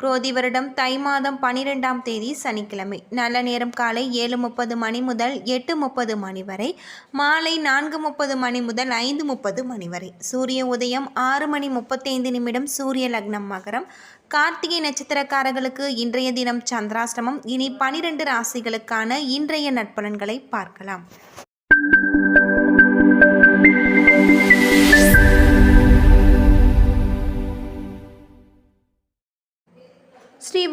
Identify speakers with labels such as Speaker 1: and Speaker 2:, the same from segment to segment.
Speaker 1: குரோதி வருடம் தை மாதம் பனிரெண்டாம் தேதி சனிக்கிழமை. நல்ல நேரம் காலை ஏழு முப்பது மணி முதல் எட்டு முப்பது மணி வரை. மாலை நான்கு முப்பது மணி முதல் ஐந்து முப்பது மணி வரை. சூரிய உதயம் ஆறு மணி முப்பத்தைந்து நிமிடம் சூரிய லக்னம் மகரம். கார்த்திகை நட்சத்திரக்காரர்களுக்கு இன்றைய தினம் சந்திராஷ்டமம். இனி பனிரெண்டு ராசிகளுக்கான இன்றைய நட்பலன்களை பார்க்கலாம்.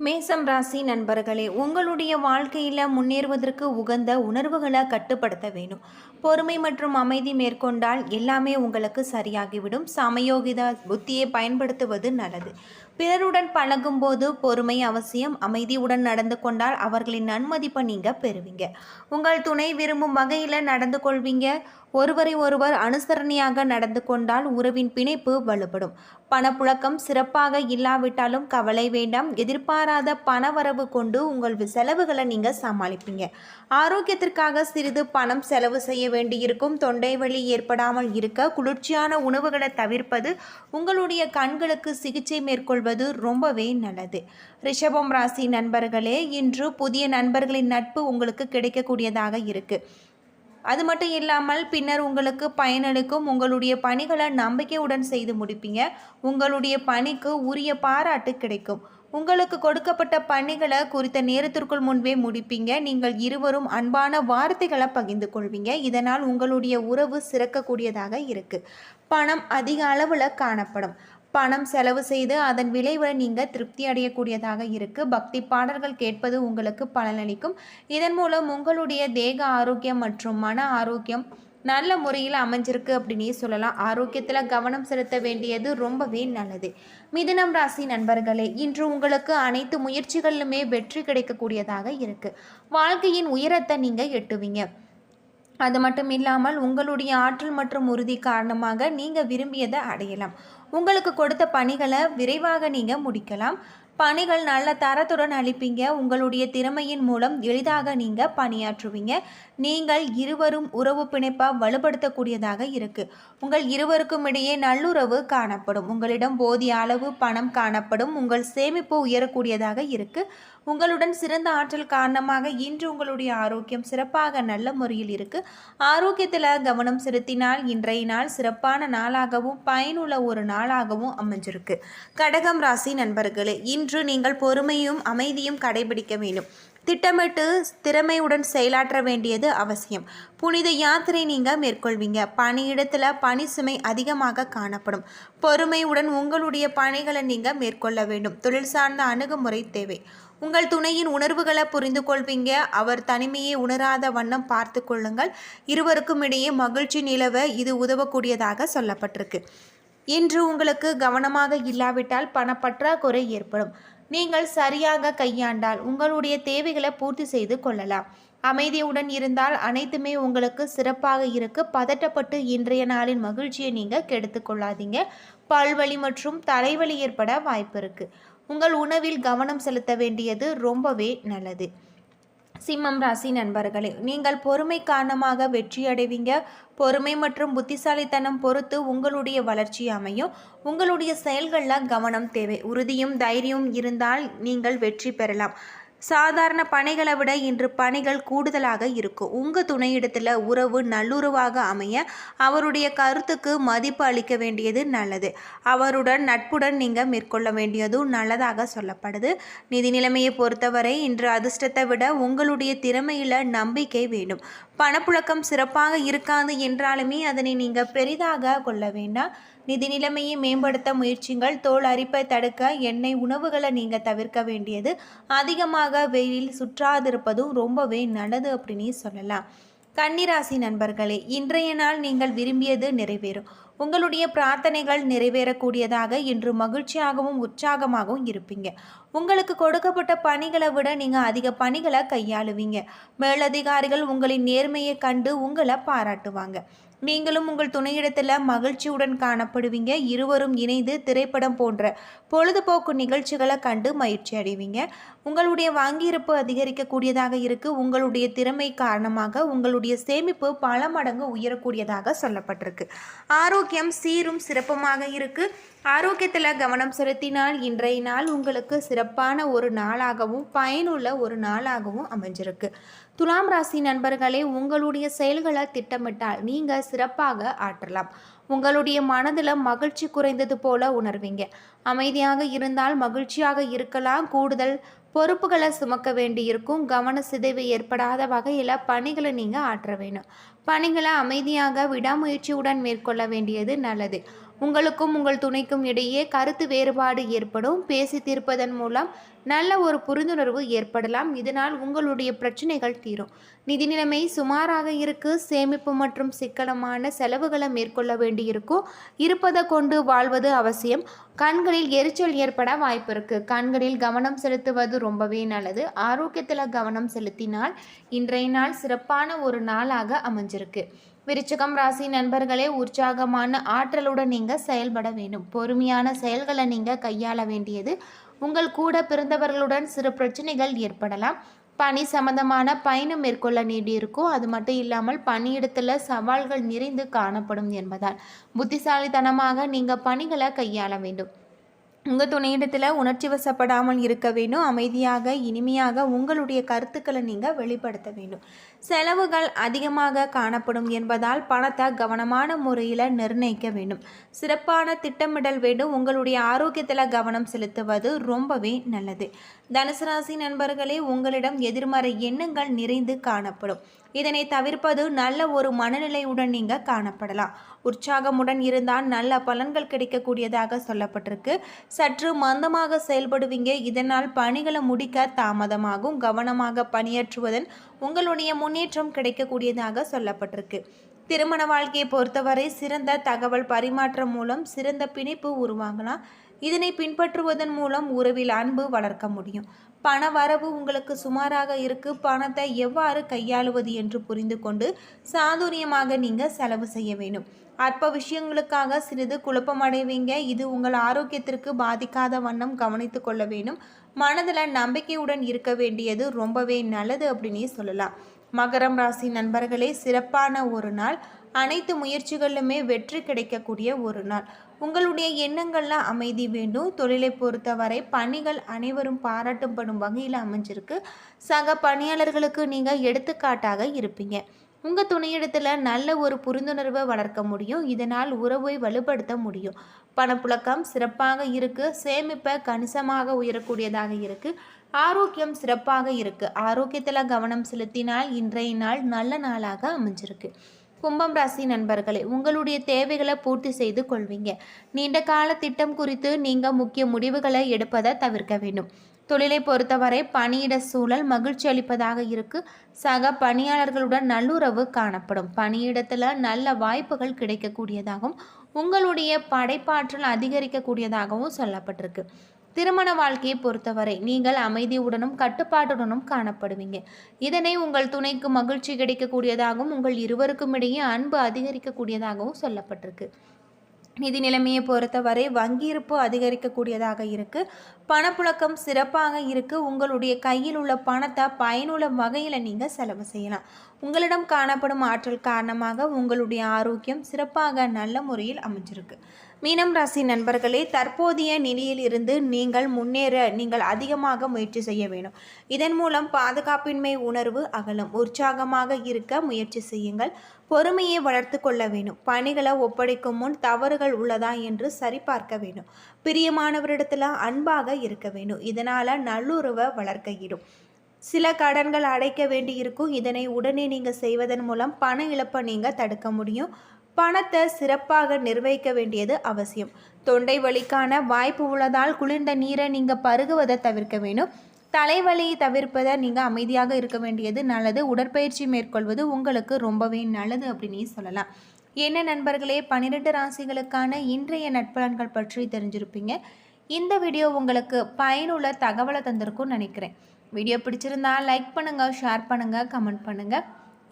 Speaker 1: மேசம் ராசி நண்பர்களே உங்களுடைய வாழ்க்கையில் முன்னேறுவதற்கு உகந்த உணர்வுகளை கட்டுப்படுத்த வேணும். பொறுமை மற்றும் அமைதி மேற்கொண்டால் எல்லாமே உங்களுக்கு சரியாகிவிடும். சமயோகித புத்தியை பயன்படுத்துவது நல்லது. பிறருடன் பழகும்போது பொறுமை அவசியம் அமைதியுடன் நடந்து கொண்டால் அவர்களின் நன்மதிப்பை நீங்கள் பெறுவீங்க. உங்கள் துணை விரும்பும் வகையில் நடந்து கொள்வீங்க. ஒருவரை ஒருவர் அனுசரணையாக நடந்து கொண்டால் உறவின் பிணைப்பு வலுப்படும். பணப்புழக்கம் சிறப்பாக இல்லாவிட்டாலும் கவலை வேண்டாம். எதிர்பாராத பணவரவு கொண்டு உங்கள் செலவுகளை நீங்கள் சமாளிப்பீங்க. ஆரோக்கியத்திற்காக சிறிது பணம் செலவு செய்ய வேண்டியிருக்கும். தொண்டை வலி ஏற்படாமல் இருக்க குளிர்ச்சியான உணவுகளை தவிர்ப்பது உங்களுடைய கண்களுக்கு சிகிச்சை மேற்கொள் கொள்வது ரொம்பவே நல்லது. ரிஷபம் ராசி நண்பர்களே இன்று புதிய நண்பர்களின் நட்பு உங்களுக்கு கிடைக்கக்கூடியதாக இருக்குது அது மட்டும் இல்லாமல் பின்னர் உங்களுக்கு பயனளிக்கும் உங்களுடைய பணிகளை நம்பிக்கையுடன் செய்து முடிப்பீங்க. உங்களுடைய பணிக்கு உரிய பாராட்டு கிடைக்கும். உங்களுக்கு கொடுக்கப்பட்ட பணிகளை குறித்த நேரத்திற்குள் முன்பே முடிப்பீங்க. நீங்கள் இருவரும் அன்பான வார்த்தைகளை பகிர்ந்து கொள்வீங்க. இதனால் உங்களுடைய உறவு சிறக்கக்கூடியதாக இருக்குது பணம் அதிக அளவில் காணப்படும். பணம் செலவு செய்து அதன் விளைவை நீங்கள் திருப்தி அடையக்கூடியதாக இருக்குது பக்தி பாடல்கள் கேட்பது உங்களுக்கு பலனளிக்கும். இதன் மூலம் உங்களுடைய தேக ஆரோக்கியம் மற்றும் மன ஆரோக்கியம் நல்ல முறையில் அமைஞ்சிருக்கு அப்படின்னே சொல்லலாம். ஆரோக்கியத்தில் கவனம் செலுத்த வேண்டியது ரொம்பவே நல்லது. மிதுனம் ராசி நண்பர்களே இன்று உங்களுக்கு அனைத்து முயற்சிகளிலுமே வெற்றி கிடைக்கக்கூடியதாக இருக்குது வாழ்க்கையின் உயரத்தை நீங்கள் எட்டுவீங்க. அது மட்டும் இல்லாமல் உங்களுடைய ஆற்றல் மற்றும் உறுதி காரணமாக நீங்கள் விரும்பியதை அடையலாம். உங்களுக்கு கொடுத்த பணிகளை விரைவாக நீங்கள் முடிக்கலாம். பணிகள் நல்ல தரத்துடன் அளிப்பீங்க. உங்களுடைய திறமையின் மூலம் எளிதாக நீங்கள் பணியாற்றுவீங்க. நீங்கள் இருவரும் உறவு பிணைப்பாக வலுப்படுத்தக்கூடியதாக இருக்குது உங்கள் இருவருக்கும் இடையே நல்லுறவு காணப்படும். உங்களிடம் போதிய அளவு பணம் காணப்படும். உங்கள் சேமிப்பு உயரக்கூடியதாக இருக்குது உங்களுடன் சிறந்த ஆற்றல் காரணமாக இன்று உங்களுடைய ஆரோக்கியம் சிறப்பாக நல்ல முறையில் இருக்குது ஆரோக்கியத்தில் கவனம் செலுத்தினால் இன்றைய நாள் சிறப்பான நாளாகவும் பயனுள்ள ஒரு நாளாகவும் அமைஞ்சிருக்கு. கடகம் ராசி நண்பர்களே இன்று நீங்கள் பொறுமையும் அமைதியும் கடைபிடிக்க வேண்டும். திட்டமிட்டு திறமையுடன் செயலாற்ற வேண்டியது அவசியம். புனித யாத்திரை நீங்கள் மேற்கொள்வீங்க. பணியிடத்தில் பணி சுமை அதிகமாக காணப்படும். பொறுமையுடன் உங்களுடைய பணிகளை நீங்கள் மேற்கொள்ள வேண்டும். தொழில் சார்ந்த அணுகுமுறை தேவை. உங்கள் துணையின் உணர்வுகளை புரிந்து கொள்வீங்க அவர் தனிமையை உணராத வண்ணம் பார்த்து கொள்ளுங்கள். இருவருக்கும் இடையே மகிழ்ச்சி நிலவ இது உதவக்கூடியதாக சொல்லப்பட்டிருக்கு. இன்று உங்களுக்கு கவனமாக இல்லாவிட்டால் பணப்பற்றாக்குறை ஏற்படும். நீங்கள் சரியாக கையாண்டால் உங்களுடைய தேவைகளை பூர்த்தி செய்து கொள்ளலாம். அமைதியுடன் இருந்தால் அனைத்துமே உங்களுக்கு சிறப்பாக இருக்கு. பதட்டப்பட்டு இன்றைய நாளின் மகிழ்ச்சியை நீங்கள் கெடுத்து கொள்ளாதீங்க. பல்வலி மற்றும் தலைவலி ஏற்பட வாய்ப்பு இருக்குது உங்கள் உணவில் கவனம் செலுத்த வேண்டியது ரொம்பவே நல்லது. சிம்மம் ராசி நண்பர்களே நீங்கள் பொறுமை காரணமாக வெற்றியடைவீங்க. பொறுமை மற்றும் புத்திசாலித்தனம் பொறுத்து உங்களுடைய வளர்ச்சி அமையும். உங்களுடைய செயல்களில் கவனம் தேவை. உறுதியும் தைரியம் இருந்தால் நீங்கள் வெற்றி பெறலாம். சாதாரண பணிகளை விட இன்று பணிகள் கூடுதலாக இருக்கும். உங்கள் துணையிடத்தில் உறவு நல்லுறவாக அமைய அவருடைய கருத்துக்கு மதிப்பு அளிக்க வேண்டியது நல்லது. அவருடன் நட்புடன் நீங்கள் மேற்கொள்ள வேண்டியதும் நல்லதாக சொல்லப்படுது. நிதி நிலைமையை பொறுத்தவரை இன்று அதிர்ஷ்டத்தை விட உங்களுடைய திறமையில் நம்பிக்கை வேண்டும். பணப்புழக்கம் சிறப்பாக இருக்காது என்றாலுமே அதனை நீங்கள் பெரிதாக கொள்ள வேண்டாம். நிதி நிலைமையை மேம்படுத்த முயற்சிகள் தோல் அரிப்பை தடுக்க எண்ணெய் உணவுகளை நீங்கள் தவிர்க்க வேண்டியது. அதிகமாக வெயிலில் சுற்றாதிருப்பதும் ரொம்பவே நல்லது அப்படின்னு சொல்லலாம். கன்னிராசி நண்பர்களே இன்றைய நாள் நீங்கள் விரும்பியது நிறைவேறும். உங்களுடைய பிரார்த்தனைகள் நிறைவேறக்கூடியதாக இன்று மகிழ்ச்சியாகவும் உற்சாகமாகவும் இருப்பீங்க. உங்களுக்கு கொடுக்கப்பட்ட பணிகளை விட நீங்கள் அதிக பணிகளை கையாளுவீங்க. மேலதிகாரிகள் உங்களின் நேர்மையை கண்டு உங்களை பாராட்டுவாங்க. நீங்களும் உங்கள் துணையிடத்தில் மகிழ்ச்சியுடன் காணப்படுவீங்க. இருவரும் இணைந்து திரைப்படம் போன்ற பொழுதுபோக்கு நிகழ்ச்சிகளை கண்டு மகிழ்ச்சி அடைவீங்க. உங்களுடைய வாங்கியிருப்பு அதிகரிக்கக்கூடியதாக இருக்கு. உங்களுடைய திறமை காரணமாக உங்களுடைய சேமிப்பு பல மடங்கு உயரக்கூடியதாக சொல்லப்பட்டிருக்கு. ஆரோக்கியம் சீரும் சிறப்புமாக இருக்கு. ஆரோக்கியத்தில் கவனம் செலுத்தினால் இன்றைய நாள் உங்களுக்கு சிறப்பான ஒரு நாளாகவும் பயனுள்ள ஒரு நாளாகவும் அமைஞ்சிருக்கு. துலாம் ராசி நண்பர்களே உங்களுடைய செயல்களை திட்டமிட்டால் நீங்கள் சிறப்பாக ஆற்றலாம். உங்களுடைய மனதில் மகிழ்ச்சி குறைந்தது போல உணர்வீங்க. அமைதியாக இருந்தால் மகிழ்ச்சியாக இருக்கலாம். கூடுதல் பொறுப்புகளை சுமக்க வேண்டியிருக்கும். கவன சிதைவு ஏற்படாத வகையில் பணிகளை நீங்கள் ஆற்ற வேணும் பணிகளை அமைதியாக விடாமுயற்சியுடன் மேற்கொள்ள வேண்டியது நல்லது. உங்களுக்கும் உங்கள் துணைக்கும் இடையே கருத்து வேறுபாடு ஏற்படும். பேசி தீர்ப்பதன் மூலம் நல்ல ஒரு புரிந்துணர்வு ஏற்படலாம். இதனால் உங்களுடைய பிரச்சனைகள் தீரும். நிதி நிலைமை சுமாராக இருக்கு. சேமிப்பு மற்றும் சிக்கனமான செலவுகளை மேற்கொள்ள வேண்டியிருக்கும். இருப்பதை கொண்டு வாழ்வது அவசியம். கண்களில் எரிச்சல் ஏற்பட வாய்ப்பு இருக்கு. கண்களில் கவனம் செலுத்துவது ரொம்பவே நல்லது. ஆரோக்கியத்தில் கவனம் செலுத்தினால் இன்றைய நாள் சிறப்பான ஒரு நாளாக அமைஞ்சிருக்கு. விருச்சிகம் ராசி நண்பர்களே உற்சாகமான ஆற்றலுடன் நீங்கள் செயல்பட வேண்டும். பொறுமையான செயல்களை நீங்கள் கையாள வேண்டியது. உங்கள் கூட பிறந்தவர்களுடன் சிறு பிரச்சனைகள் ஏற்படலாம். பணி சம்பந்தமான பயணம் மேற்கொள்ள வேண்டியிருக்கும். அது மட்டும் இல்லாமல் பணியிடத்தில் சவால்கள் நிறைந்து காணப்படும் என்பதால் புத்திசாலித்தனமாக நீங்கள் பணிகளை கையாள வேண்டும். உங்கள் துணையிடத்தில் உணர்ச்சி வசப்படாமல் இருக்க வேண்டும். அமைதியாக இனிமையாக உங்களுடைய கருத்துக்களை நீங்கள் வெளிப்படுத்த வேண்டும். செலவுகள் அதிகமாக காணப்படும் என்பதால் பணத்தை கவனமான முறையில் நிர்ணயிக்க வேண்டும். சிறப்பான திட்டமிடல் வேண்டும். உங்களுடைய ஆரோக்கியத்தில் கவனம் செலுத்துவது ரொம்பவே நல்லது. தனுசு ராசி நண்பர்களே உங்களிடம் எதிர்மறை எண்ணங்கள் நிறைந்து காணப்படும். இதனை தவிர்ப்பது நல்ல ஒரு மனநிலையுடன் நீங்கள் காணப்படலாம். உற்சாகமுடன் இருந்தால் நல்ல பலன்கள் கிடைக்கக்கூடியதாக சொல்லப்பட்டிருக்கு. சற்று மந்தமாக செயல்படுவீங்க. இதனால் பணிகளை முடிக்க தாமதமாகும். கவனமாக பணியாற்றுவதன் உங்களுடைய முன்னேற்றம் கிடைக்கக்கூடியதாக சொல்லப்பட்டிருக்கு. திருமண வாழ்க்கையை பொறுத்தவரை சிறந்த தகவல் பரிமாற்றம் மூலம் சிறந்த பிணைப்பு உருவாகலாம் இதனை பின்பற்றுவதன் மூலம் உறவில் அன்பு வளர்க்க முடியும். பண வரவு உங்களுக்கு சுமாராக இருக்கு. பணத்தை எவ்வாறு கையாளுவது என்று புரிந்து கொண்டு சாதுரியமாக நீங்கள் செலவு செய்ய வேண்டும். அற்ப விஷயங்களுக்காக சிறிது குழப்பமடைவீங்க இது உங்கள் ஆரோக்கியத்திற்கு பாதிக்காத வண்ணம் கவனித்து கொள்ள வேண்டும். மனதில் நம்பிக்கையுடன் இருக்க வேண்டியது ரொம்பவே நல்லது அப்படின்னே சொல்லலாம். மகரம் ராசி நண்பர்களே சிறப்பான ஒரு நாள். அனைத்து முயற்சிகளிலுமே வெற்றி கிடைக்கக்கூடிய ஒரு நாள். உங்களுடைய எண்ணங்கள்லாம் அமைதி வேண்டும். தொழிலை பொறுத்தவரை பணிகள் அனைவரும் பாராட்டப்படும் வகையில் அமைஞ்சிருக்கு. சக பணியாளர்களுக்கு நீங்கள் எடுத்துக்காட்டாக இருப்பீங்க. உங்கள் துணையிடத்தில் நல்ல ஒரு புரிந்துணர்வை வளர்க்க முடியும். இதனால் உறவை வலுப்படுத்த முடியும். பணப்புழக்கம் சிறப்பாக இருக்குது சேமிப்பை கணிசமாக உயரக்கூடியதாக இருக்குது ஆரோக்கியம் சிறப்பாக இருக்குது ஆரோக்கியத்தில் கவனம் செலுத்தினால் இன்றைய நாள் நல்ல நாளாக அமைஞ்சிருக்கு. கும்பம் ராசி நண்பர்களே உங்களுடைய தேவைகளை பூர்த்தி செய்து கொள்வீங்க. நீண்ட கால திட்டம் குறித்து நீங்கள் முக்கிய முடிவுகளை எடுப்பதை தவிர்க்க வேண்டும். தொழிலை பொறுத்தவரை பணியிட சூழல் மகிழ்ச்சி அளிப்பதாக இருக்கு. சக பணியாளர்களுடன் நல்லுறவு காணப்படும். பணியிடத்தில் நல்ல வாய்ப்புகள் கிடைக்கக்கூடியதாகவும் உங்களுடைய படைப்பாற்றல் அதிகரிக்கக்கூடியதாகவும் சொல்லப்பட்டிருக்கு. திருமண வாழ்க்கையை பொறுத்தவரை நீங்கள் அமைதியுடனும் கட்டுப்பாட்டுடனும் காணப்படுவீங்க. இதனை உங்கள் துணைக்கு மகிழ்ச்சி கிடைக்கக்கூடியதாகவும் உங்கள் இருவருக்கும் இடையே அன்பு அதிகரிக்கக்கூடியதாகவும் சொல்லப்பட்டிருக்கு. நிதி நிலைமையை பொறுத்தவரை வங்கியிருப்பு அதிகரிக்கக்கூடியதாக இருக்குது பணப்புழக்கம் சிறப்பாக இருக்குது உங்களுடைய கையில் உள்ள பணத்தை பயனுள்ள வகையில் நீங்கள் செலவு செய்யலாம். உங்களிடம் காணப்படும் ஆற்றல் காரணமாக உங்களுடைய ஆரோக்கியம் சிறப்பாக நல்ல முறையில் அமைஞ்சிருக்கு. மீனம் ராசி நண்பர்களே தற்போதைய நிலையில் இருந்து நீங்கள் முன்னேற நீங்கள் அதிகமாக முயற்சி செய்ய வேண்டும். இதன் மூலம் பாதுகாப்பின்மை உணர்வு அகலும். உற்சாகமாக இருக்க முயற்சி செய்யுங்கள். பொறுமையை வளர்த்து கொள்ள வேண்டும். பணிகளை ஒப்படைக்கும் முன் தவறுகள் உள்ளதா என்று சரிபார்க்க வேண்டும். பிரியமானவரிடத்தில் அன்பாக இருக்க வேண்டும். இதனால் நல்லுறவை வளர்க்க இடும் சில கடன்கள் அடைக்க வேண்டி இருக்கும் இதனை உடனே நீங்கள் செய்வதன் மூலம் பண இழப்பை நீங்கள் தடுக்க முடியும். பணத்தை சிறப்பாக நிர்வகிக்க வேண்டியது அவசியம். தொண்டை வலிக்கான வாய்ப்பு உள்ளதால் குளிர்ந்த நீரை நீங்கள் பருகுவதை தவிர்க்க வேணும். தலைவலியை தவிர்ப்பதை நீங்கள் அமைதியாக இருக்க வேண்டியது நல்லது. உடற்பயிற்சி மேற்கொள்வது உங்களுக்கு ரொம்பவே நல்லது அப்படின்னு சொல்லலாம். என்ன நண்பர்களே பன்னிரெண்டு ராசிகளுக்கான இன்றைய நட்பலன்கள் பற்றி தெரிஞ்சிருப்பீங்க. இந்த வீடியோ உங்களுக்கு பயனுள்ள தகவலை தந்திருக்கும்னு நினைக்கிறேன். வீடியோ பிடிச்சிருந்தா லைக் பண்ணுங்கள் ஷேர் பண்ணுங்கள் கமெண்ட் பண்ணுங்கள்